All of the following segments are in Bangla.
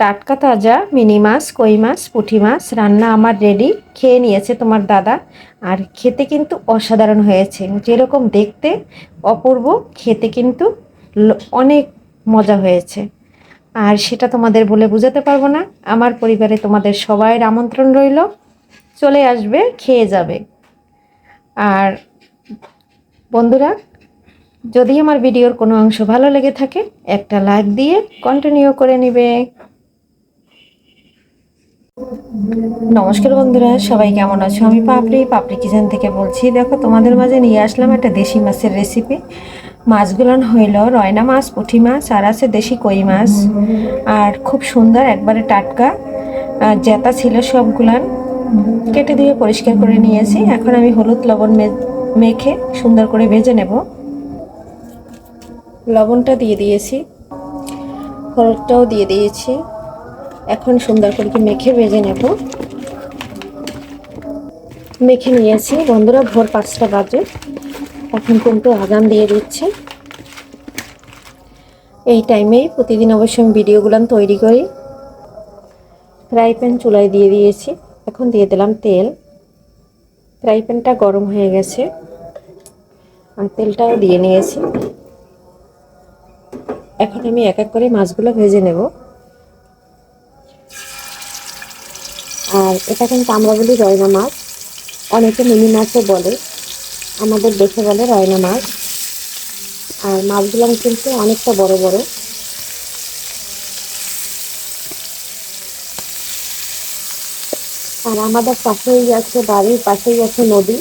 টাটকা তাজা, মিনি মাছ, কই মাছ, পুঁটি মাছ রান্না আমার রেডি খেয়ে নিয়েছে তোমার দাদা। আর খেতে কিন্তু অসাধারণ হয়েছে। যেরকম দেখতে অপূর্ব, খেতে কিন্তু অনেক মজা হয়েছে। আর সেটা তোমাদের বলে বোঝাতে পারব না। আমার পরিবারে তোমাদের সবাইয়ের আমন্ত্রণ রইল। চলে আসবে, খেয়ে যাবে। আর বন্ধুরা, যদি আমার ভিডিওর কোনো অংশ ভালো লেগে থাকে, একটা লাইক দিয়ে কন্টিনিউ করে নেবে। নমস্কার বন্ধুরা, সবাই কেমন আছো? আমি পাপড়ি পাপড়ি কিচেন থেকে বলছি। দেখো, তোমাদের মাঝে নিয়ে আসলাম একটা দেশি মাছের রেসিপি মাছগুলান হইল রয়না মাছ, পুঁটি মাছ, আর আছে দেশি কই মাছ। আর খুব সুন্দর একবারে টাটকা জেতা ছিল সবগুলান কেটে দিয়ে পরিষ্কার করে নিয়েছি। এখন আমি হলুদ লবণ মেখে সুন্দর করে ভেজে নেব। লবণটা দিয়ে দিয়েছি, হলুদটাও দিয়ে দিয়েছি। এখন সুন্দর করে কি মেখে ভেজে নেব। মেখে নিয়েছি। বন্ধুরা, ভোর পাঁচটা বাজে। এখন কিন্তু আগাম দিয়ে দিচ্ছে। এই টাইমেই প্রতিদিন অবশ্য আমি ভিডিওগুলো তৈরি করি। ফ্রাই প্যান চুলায় দিয়ে দিয়েছি। এখন দিয়ে দিলাম তেল। ফ্রাই প্যানটা গরম হয়ে গেছে। আর তেলটাও দিয়ে নিয়েছি। এখন আমি এক এক করে মাছগুলো ভেজে নেব। আর এটা কিন্তু আমরা বলি রয়না মাছ। অনেকে মিনি মাছও বলে। আমাদের দেখে বলে রয়না মাছ। আর মাছগুলো কিন্তু অনেকটা বড় বড়। আর আমাদের পাশেই আছে বাড়ির পাশেই আছে নদী।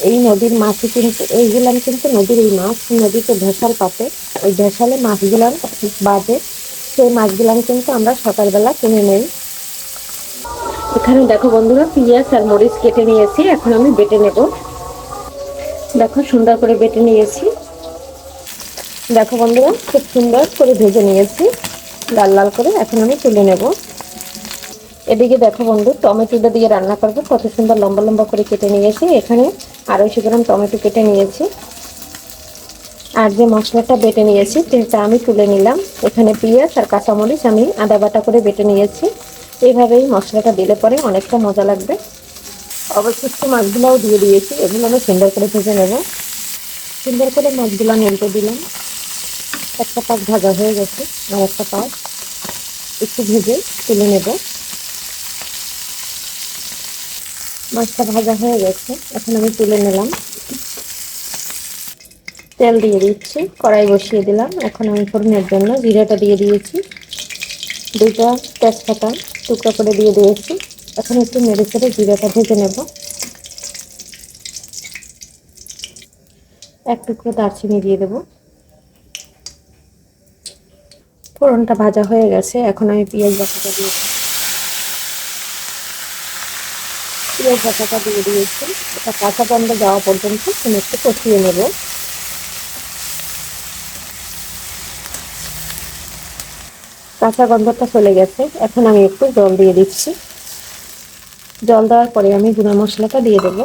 এই নদীর মাছই কিন্তু এইগুলান কিন্তু নদীর এই মাছ নদীতে ভেসাল পাতে। ওই ভেসালে মাছগুলান বাজে। সেই মাছগুলান কিন্তু আমরা সকালবেলা কিনে নেই। এখানে দেখো বন্ধুরা, পিঁয়াজ আর মরিচ কেটে নিয়েছি, এখন আমি বেটে নেব। দেখো, সুন্দর করে বেটে নিয়েছি। দেখো বন্ধুরা, খুব সুন্দর করে ভেজে নিয়েছি। লাল লাল করে এখন আমি তুলে নেব। এদিকে দেখো বন্ধু, টমেটোটা দিয়ে রান্না করব। কত সুন্দর লম্বা লম্বা করে কেটে নিয়েছি। এখানে আড়াইশো গ্রাম টমেটো কেটে নিয়েছি। আর যে মশলাটা বেটে নিয়েছি, সেটা আমি তুলে নিলাম। এখানে পেঁয়াজ আর কাঁচামরিচ আমি আদা বাটা করে বেটে নিয়েছি। এইভাবেই মশলাটা দিলে পরে অনেকটা মজা লাগবে। অবশিষ্ট মাছগুলোও দিয়ে দিয়েছি, এগুলো আমি সুন্দর করে ভেজে নেব। সুন্দর করে মাছগুলো নেলতে দিলাম। একটা পাক ভাজা হয়ে গেছে, আর একটা পাক একটু ভেজে তুলে নেব। মাছটা ভাজা হয়ে গেছে, এখন আমি তুলে নিলাম। তেল দিয়ে দিচ্ছি, কড়াই বসিয়ে দিলাম। এখন আমি ফোড়নের জন্য জিরাটা দিয়ে দিয়েছি। দুইটা তেজপাতা। টুকরো করে দিয়ে দিয়েছি। এখন একটু নেড়ে চেড়ে জিরাটা ভেজে নেব। এক টুকরো দারচিনি দিয়ে দেব। ফোড়নটা ভাজা হয়ে গেছে। এখন আমি পেঁয়াজ বাটাটা দিয়েছি পেঁয়াজ বাটাটা দিয়ে দিয়েছি। এটা কাঁচা গন্ধ যাওয়া পর্যন্ত একটু কষিয়ে নেব। কাঁচা গন্ধটা চলে গেছে। এখন আমি একটু জল দিয়ে দিচ্ছি। জল দেওয়ার পরে আমি গুঁড়া মশলাটা দিয়ে দেব।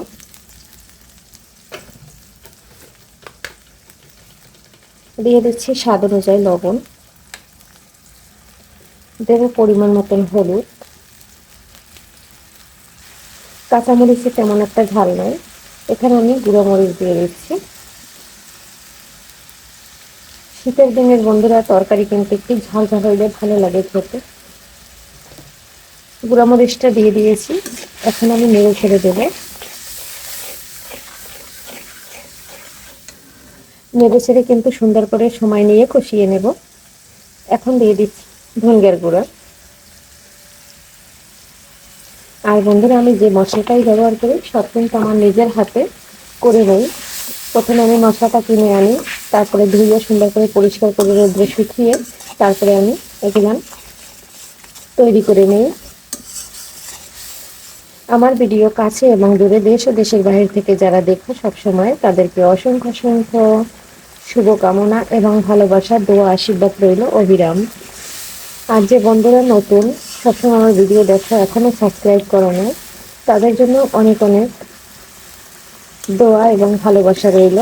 দিয়ে দিচ্ছি স্বাদ অনুযায়ী লবণ। দেবো পরিমাণ মতন হলুদ। কাঁচামরিচে তেমন একটা ঝাল নয়। এখানে আমি গুঁড়ো মরিচ দিয়ে দিচ্ছি। শীতের দিনের বন্ধুরা, তরকারি কিন্তু একটু ঝাল ঝাল হইলে ভালো লাগে খেতে। গুঁড়ামরিচটা দিয়ে দিয়েছি। এখন আমি নেড়ে ছেড়ে দেবো। নেড়ে ছেড়ে কিন্তু সুন্দর করে সময় নিয়ে কষিয়ে নেব। এখন দিয়ে দিচ্ছি ধনগের গুঁড়া। আর বন্ধুরা, আমি যে মশলাটাই ব্যবহার করি, সব কিন্তু আমার নিজের হাতে করে নেই। প্রথমে আমি মশলাটা কিনে আনি। তারপরে ধুয়ে সুন্দর করে পরিষ্কার করে রোদ্রে শুকিয়ে তারপরে আমি এগুলো তৈরি করে নিই। আমার ভিডিও কাছে এবং দূরে দেশ ও দেশের বাইরে থেকে যারা দেখো সবসময় তাদেরকে অসংখ্য অসংখ্য শুভকামনা এবং ভালোবাসার দোয়া, আশীর্বাদ রইল অবিরাম। আর যে বন্ধুরা নতুন, সবসময় আমার ভিডিও দেখো এখনও সাবস্ক্রাইব করো তাদের জন্য অনেক অনেক দোয়া এবং ভালোবাসা রইল।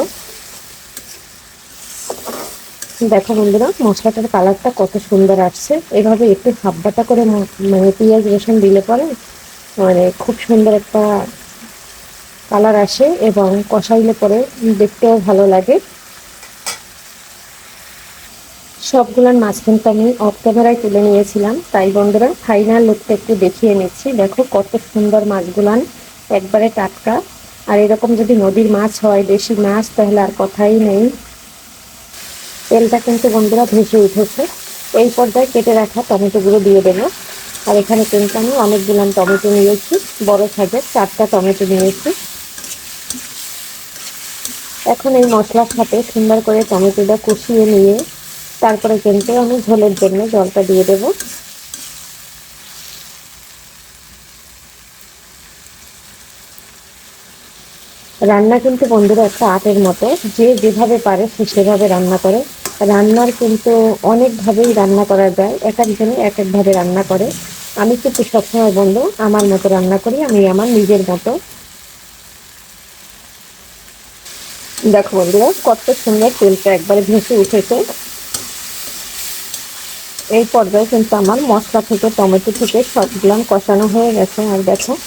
দেখো বন্ধুরা, মশলাটার কালারটা কত সুন্দর আসছে। এভাবে একটু হাব্বাটা করে মানে পেঁয়াজ, রসুন দিলে পরে মানে খুব সুন্দর একটা কালার আসে এবং কষাইলে পরে দেখতেও ভালো লাগে। সবগুলোর কিন্তু আমি অফ ক্যামেরায় তুলে নিয়েছিলাম। তাই বন্ধুরা ফাইনাল লুকটা একটু দেখিয়ে নিচ্ছি। দেখো কত সুন্দর মাছগুলান একবারে টাটকা। আর এরকম যদি নদীর মাছ হয়, দেশি মাছ, তাহলে আর কথাই নেই। তেলটা কিন্তু বন্ধুরা ভেসে উঠেছে। এই পর্যায়ে কেটে রাখা টমেটোগুলো দিয়ে দেবো। আর এখানে কিন্তু আমি অনেকগুলো টমেটো নিয়েছি, বড় সাইজের চারটা টমেটো নিয়েছি। এখন এই মশলার সাথে সুন্দর করে টমেটোটা কষিয়ে নিয়ে তারপরে কিন্তু আমি ঝোলের জন্য জলটা দিয়ে দেব। রান্না কিন্তু বন্ধুরা একটা আটের মতো। যে যেভাবে পারে সে সেভাবে রান্না করে। রান্নার কিন্তু অনেকভাবেই রান্না করা যায়। এক একজনে এক একভাবে রান্না করে। আমি কিন্তু সবসময় বন্ধু, আমার মতো রান্না করি, আমি আমার নিজের মতো। দেখো বন্ধুরা, কত সুন্দর তেলটা একবারে ভেসে উঠেছে। এই পর্যায়ে কিন্তু আমার মশলা থেকে, টমেটো থেকে সবগুলো কষানো হয়ে গেছে। আর দেখো,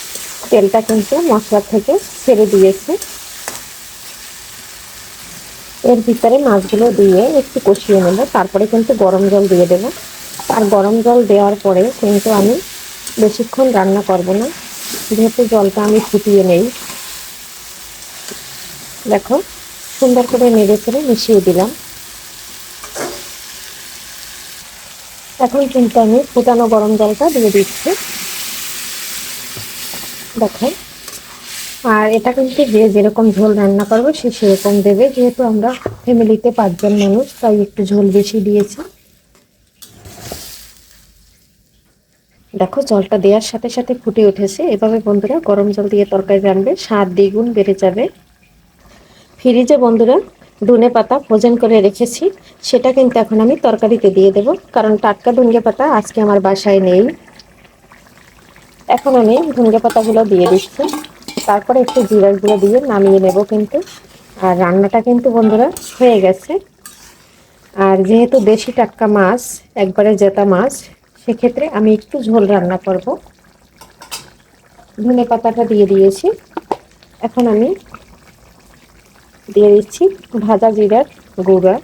তেলটা কিন্তু মশলা থেকে ছেড়ে দিয়েছে। এর ভিতরে মাছগুলো দিয়ে একটু কষিয়ে নেব, তারপরে কিন্তু গরম জল দিয়ে দেবো। আর গরম জল দেওয়ার পরে কিন্তু আমি বেশিক্ষণ রান্না করব না, যেহেতু জলটা আমি ফুটিয়ে নেই। দেখো, সুন্দর করে নেড়ে করে মিশিয়ে দিলাম। এখন কিন্তু আমি ফুটানো গরম জলটা দিয়ে দিচ্ছি। দেখো আর এটা কিন্তু যে যেরকম ঝোল রান্না করব সে সেরকম দেবে, যেহেতু আমরা ফ্যামিলিতে পাঁচজন মানুষ, তাই একটু ঝোল বেশি দিয়েছি। দেখো, জলটা দেওয়ার সাথে সাথে ফুটে উঠেছে। এভাবে বন্ধুরা গরম জল দিয়ে তরকারি রানবে স্বাদ দ্বিগুণ বেড়ে যাবে। ফ্রিজে বন্ধুরা ধনে পাতা ভোজন করে রেখেছি, সেটা কিন্তু এখন আমি তরকারিতে দিয়ে দেব, কারণ টাটকা ধনে পাতা আজকে আমার বাসায় নেই। এখন আমি ধনে পাতাগুলো দিয়ে দিচ্ছি। তারপরে একটু জিরাগুলো দিয়ে নামিয়ে নেব কিন্তু। আর রান্নাটা কিন্তু বন্ধুরা হয়ে গেছে। আর যেহেতু দেশি টাটকা মাছ, একবারে জেতা মাছ, সেক্ষেত্রে আমি একটু ঝোল রান্না করব। ধনে পাতাটা দিয়ে দিয়েছি। এখন আমি দিয়ে দিচ্ছি ভাজা জিরার গুঁড়া।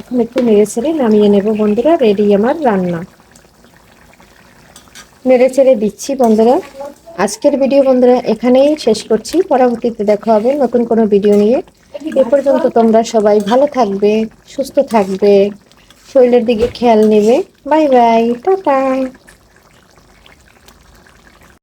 এখন একটু নেড়ে ছেড়ে নামিয়ে নেব বন্ধুরা, রেডি আমার রান্না। নেড়ে ছেড়ে দিচ্ছি বন্ধুরা। আজকের ভিডিও বন্ধুরা এখানেই শেষ করছি। পরবর্তীতে দেখা হবে নতুন কোনো ভিডিও নিয়ে। এ পর্যন্ত তোমরা সবাই ভালো থাকবে, সুস্থ থাকবে, শরীরের দিকে খেয়াল নেবে। Bye bye, tata.